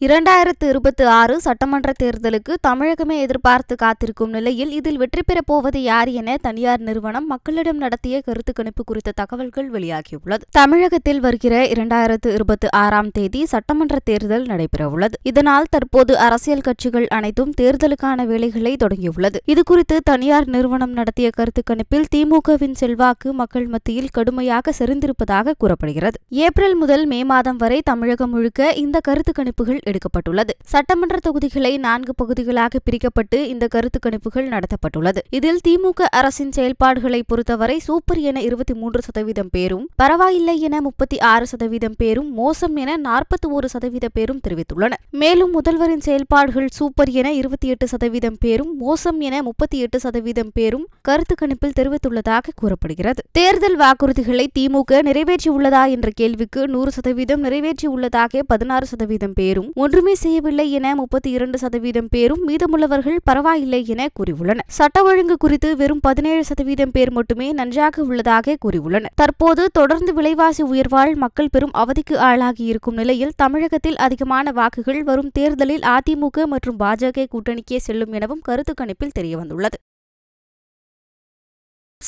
இரண்டாயிரத்து இருபத்தி ஆறு சட்டமன்ற தேர்தலுக்கு தமிழகமே எதிர்பார்த்து காத்திருக்கும் நிலையில் இதில் வெற்றி பெறப் போவது யார் என தனியார் நிறுவனம் மக்களிடம் நடத்திய கருத்து கணிப்பு குறித்த தகவல்கள் வெளியாகியுள்ளது. தமிழகத்தில் வருகிற இரண்டாயிரத்து இருபத்தி ஆறாம் தேதி சட்டமன்ற தேர்தல் நடைபெறவுள்ளது. இதனால் தற்போது அரசியல் கட்சிகள் அனைத்தும் தேர்தலுக்கான வேலைகளை தொடங்கியுள்ளது. இதுகுறித்து தனியார் நிறுவனம் நடத்திய கருத்து கணிப்பில் திமுகவின் செல்வாக்கு மக்கள் மத்தியில் கடுமையாக செறிந்திருப்பதாக கூறப்படுகிறது. ஏப்ரல் முதல் மே மாதம் வரை தமிழகம் முழுக்க இந்த கருத்து கணிப்புகள் எடுக்கப்பட்டுள்ளது. சட்டமன்ற தொகுதிகளை நான்கு பகுதிகளாக பிரிக்கப்பட்டு இந்த கருத்து கணிப்புகள் நடத்தப்பட்டுள்ளது. இதில் திமுக அரசின் செயல்பாடுகளை பொறுத்தவரை சூப்பர் என இருபத்தி மூன்று சதவீதம் பேரும் பரவாயில்லை என முப்பத்தி ஆறு சதவீதம் பேரும் மோசம் என நாற்பத்தி ஒரு சதவீத பேரும் தெரிவித்துள்ளனர். மேலும் முதல்வரின் செயல்பாடுகள் சூப்பர் என இருபத்தி எட்டு சதவீதம் பேரும் மோசம் என முப்பத்தி எட்டு சதவீதம் பேரும் கருத்து கணிப்பில் தெரிவித்துள்ளதாக கூறப்படுகிறது. தேர்தல் வாக்குறுதிகளை திமுக நிறைவேற்றியுள்ளதா என்ற கேள்விக்கு நூறு சதவீதம் நிறைவேற்றியுள்ளதாக பதினாறு சதவீதம் பேரும் ஒன்றுமே செய்யவில்லை என முப்பத்தி இரண்டு சதவீதம் பேரும் மீதமுள்ளவர்கள் பரவாயில்லை என கூறியுள்ளனர். சட்ட ஒழுங்கு குறித்து வெறும் பதினேழு சதவீதம் பேர் மட்டுமே நன்றாக உள்ளதாக கூறியுள்ளனர். தற்போது தொடர்ந்து விலைவாசி உயர்வால் மக்கள் பெரும் அவதிக்கு ஆளாகி இருக்கும் நிலையில் தமிழகத்தில் அதிகமான வாக்குகள் வரும் தேர்தலில் அதிமுக மற்றும் பாஜக கூட்டணிக்கே செல்லும் எனவும் கருத்து கணிப்பில் தெரியவந்துள்ளது.